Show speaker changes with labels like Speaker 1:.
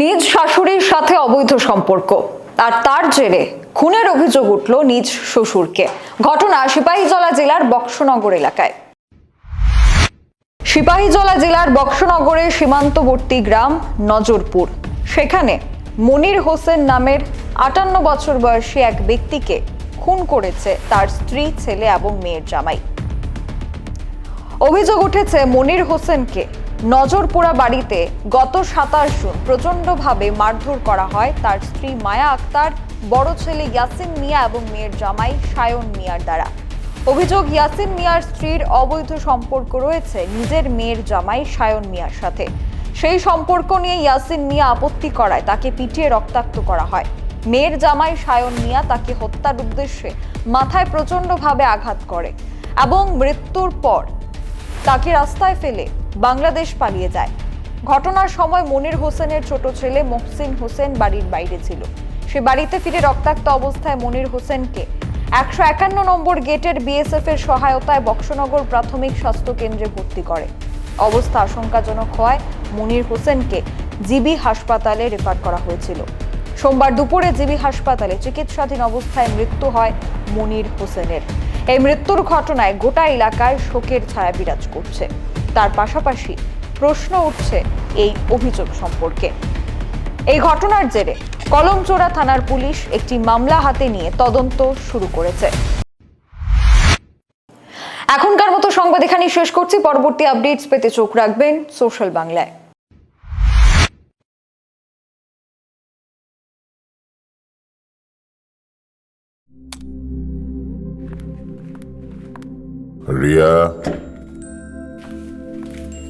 Speaker 1: নিজ শাশুড়ির সাথে অবৈধ সম্পর্ক। আর তার জেরে খুনের অভিযোগ উঠল নিজ শ্বশুরকে। ঘটনা সিপাহীজলা জেলার বক্সনগর এলাকায়। সিপাহীজলা জেলার বক্সনগরের সীমান্তবর্তী গ্রাম নজরপুর। সেখানে মনির হোসেন নামের আটান্ন বছর বয়সী এক ব্যক্তিকে খুন করেছে তার স্ত্রী, ছেলে এবং মেয়ের জামাই। অভিযোগ উঠেছে মনির হোসেনকে নজরপুরা বাড়িতে গত সাতাশ জুন প্রচণ্ডভাবে মারধর করা হয়। তার স্ত্রী মায়া আক্তার, বড় ছেলে ইয়াসিন মিয়া এবং মেয়ের জামাই সায়ন মিয়ার দ্বারা। অভিযোগ, ইয়াসিন মিয়ার স্ত্রীর অবৈধ সম্পর্ক রয়েছে নিজের মেয়ের জামাই সায়ন মিয়ার সাথে। সেই সম্পর্ক নিয়ে ইয়াসিন মিয়া আপত্তি করায়, তাকে পিটিয়ে রক্তাক্ত করা হয়। মেয়ের জামাই সায়ন মিয়া তাকে হত্যার উদ্দেশ্যে মাথায় প্রচণ্ডভাবে আঘাত করে এবং মৃত্যুর পর তাকে রাস্তায় ফেলে বাংলাদেশ পালিয়ে যায়। ঘটনার সময় মনির হোসেনের ছোট ছেলে মহসিন হোসেন বাড়ির বাইরে ছিল। সে বাড়িতে ফিরে রক্তাক্ত অবস্থায় মনির হোসেনকে একশো একান্ন নম্বর গেটের বিএসএফ এর সহায়তায় বক্সনগর প্রাথমিক স্বাস্থ্য কেন্দ্রে ভর্তি করে। অবস্থা আশঙ্কাজনক হওয়ায় মনির হোসেনকে জিবি হাসপাতালে রেফার করা হয়েছিল। সোমবার দুপুরে জিবি হাসপাতালে চিকিৎসাধীন অবস্থায় মৃত্যু হয় মনির হোসেনের। এই মৃত্যুর ঘটনায় গোটা এলাকায় শোকের ছায়া বিরাজ করছে। তার পাশাপাশি প্রশ্ন উঠছে এই অভিযোগ সম্পর্কে। এই ঘটনার জেরে কলমচোরা থানার পুলিশ একটি মামলা হাতে নিয়ে তদন্ত শুরু করেছে। এখনকার মতো সংবাদ এখানে শেষ করছি। পরবর্তী আপডেটস পেতে চোখ রাখবেন সোশ্যাল বাংলায়।